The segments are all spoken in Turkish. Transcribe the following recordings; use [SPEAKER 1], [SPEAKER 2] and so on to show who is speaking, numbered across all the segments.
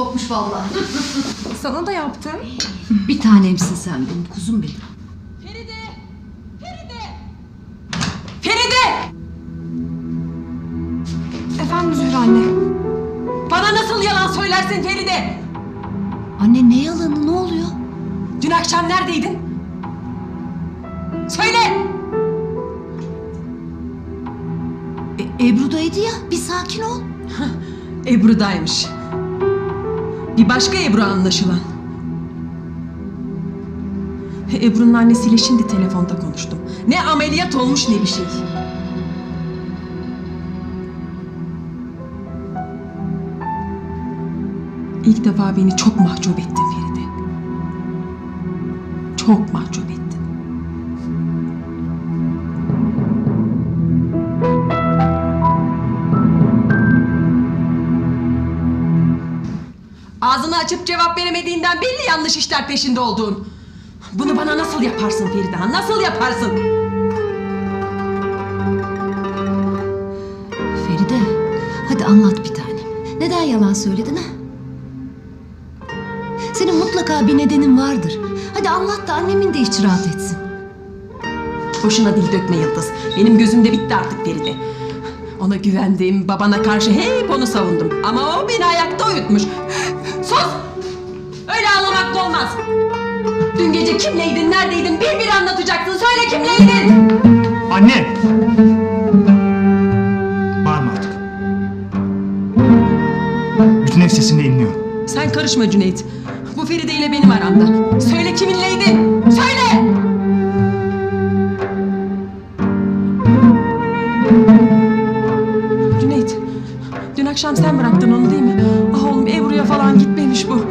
[SPEAKER 1] kopmuş vallahi.
[SPEAKER 2] Sana da yaptım.
[SPEAKER 1] Bir tanemsin sen benim kuzum benim.
[SPEAKER 2] Feride! Feride! Feride! Efendim Zühre anne. Bana nasıl yalan söylersin Feride?
[SPEAKER 1] Anne ne yalanı ne oluyor?
[SPEAKER 2] Dün akşam neredeydin? Söyle!
[SPEAKER 1] E, Ebru'daydı ya bir sakin ol.
[SPEAKER 2] Ebru'daymış. Bir başka Ebru anlaşılan. Ebru'nun annesiyle şimdi telefonda konuştum. Ne ameliyat olmuş ne bir şey. İlk defa beni çok mahcup ettin Feride. Çok mahcup ettin. Açıp cevap veremediğinden belli yanlış işler peşinde olduğun. Bunu bana nasıl yaparsın Feride? Nasıl yaparsın?
[SPEAKER 1] Feride hadi anlat bir tanem. Neden yalan söyledin ha? Senin mutlaka bir nedenin vardır. Hadi anlat da annemin de içi rahat etsin.
[SPEAKER 2] Boşuna dil dökme Yıldız. Benim gözümde bitti artık Feride. Ona güvendim, babana karşı hep onu savundum. Ama o beni ayakta uyutmuş. Sus! Öyle ağlamakla olmaz. Dün gece kimleydin, neredeydin bir bir anlatacaksın. Söyle kimleydin?
[SPEAKER 3] Anne! Bağırma artık. Bütün ev sesinde inliyor.
[SPEAKER 2] Sen karışma Cüneyt. Bu Feride ile benim aramda. Söyle kiminleydin? Söyle! Cüneyt, dün akşam sen bıraktın onu değil mi? Ah oğlum Ebru'ya falan gitmemiş bu.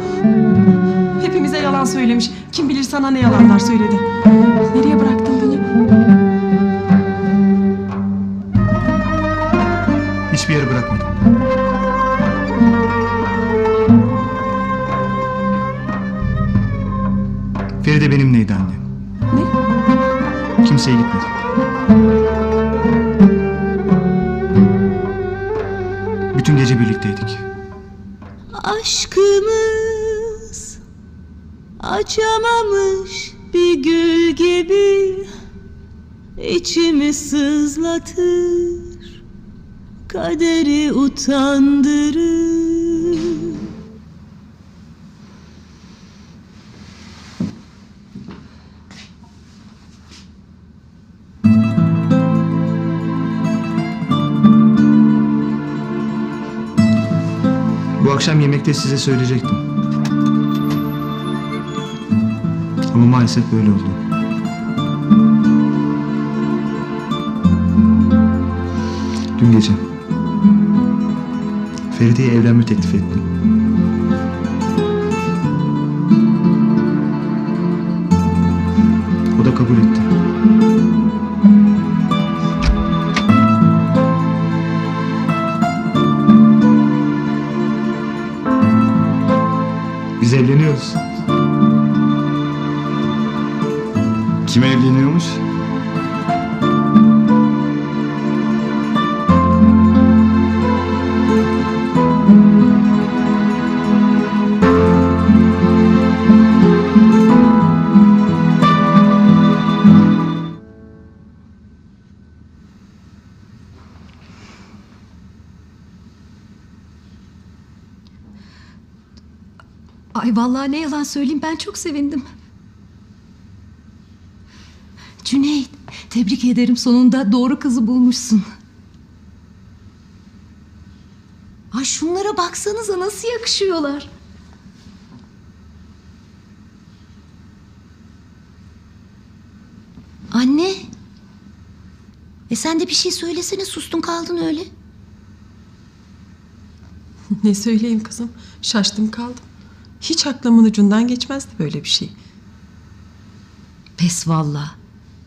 [SPEAKER 2] Hepimize yalan söylemiş. Kim bilir sana ne yalanlar söyledi. Nereye bıraktın bunu?
[SPEAKER 3] Hiçbir yere bırakmadım. Feride benimleydi anne.
[SPEAKER 2] Ne?
[SPEAKER 3] Kimseye gitmedi. Bütün gece birlikteydik.
[SPEAKER 4] Aşkımız açamamış bir gül gibi. İçimi sızlatır kaderi utandırır
[SPEAKER 3] Akşam yemekte size söyleyecektim. Ama maalesef böyle oldu. Dün gece Feride'ye evlenme teklif ettim. O da kabul etti. Biz evleniyoruz. Kim evleniyormuş?
[SPEAKER 1] Ay vallahi ne yalan söyleyeyim ben çok sevindim. Cüneyt tebrik ederim sonunda doğru kızı bulmuşsun. Ay şunlara baksanıza nasıl yakışıyorlar. Anne. E sen de bir şey söylesene sustun kaldın öyle.
[SPEAKER 2] Ne söyleyeyim kızım? Şaştım kaldım. Hiç aklımın ucundan geçmezdi böyle bir şey.
[SPEAKER 1] Pes valla.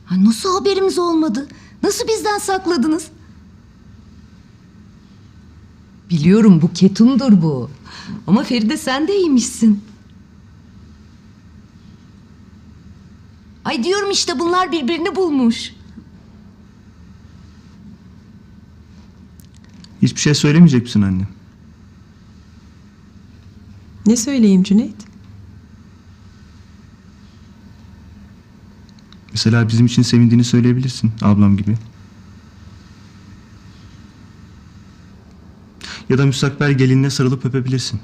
[SPEAKER 1] Ha, nasıl haberimiz olmadı? Nasıl bizden sakladınız? Biliyorum bu ketumdur bu. Ama Feride sen de iyiymişsin. Ay diyorum işte bunlar birbirini bulmuş.
[SPEAKER 3] Hiçbir şey söylemeyecek misin anne?
[SPEAKER 2] Ne söyleyeyim Cüneyt?
[SPEAKER 3] Mesela bizim için sevindiğini söyleyebilirsin ablam gibi. Ya da müstakbel gelinine sarılıp öpebilirsin.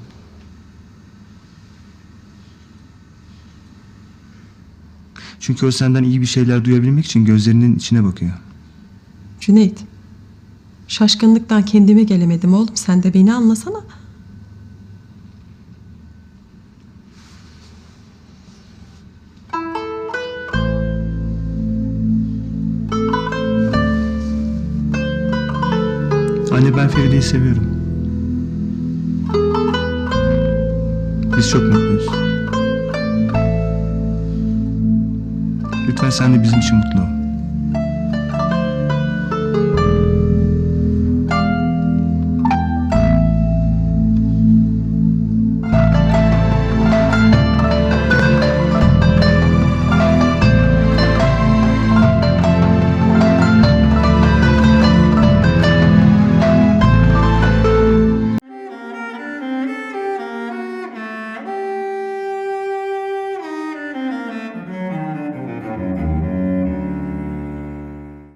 [SPEAKER 3] Çünkü o senden iyi bir şeyler duyabilmek için gözlerinin içine bakıyor.
[SPEAKER 2] Cüneyt. Şaşkınlıktan kendime gelemedim oğlum. Sen de beni anlasana.
[SPEAKER 3] Anne ben Feride'yi seviyorum. Biz çok mutluyuz. Lütfen sen de bizim için mutlu ol.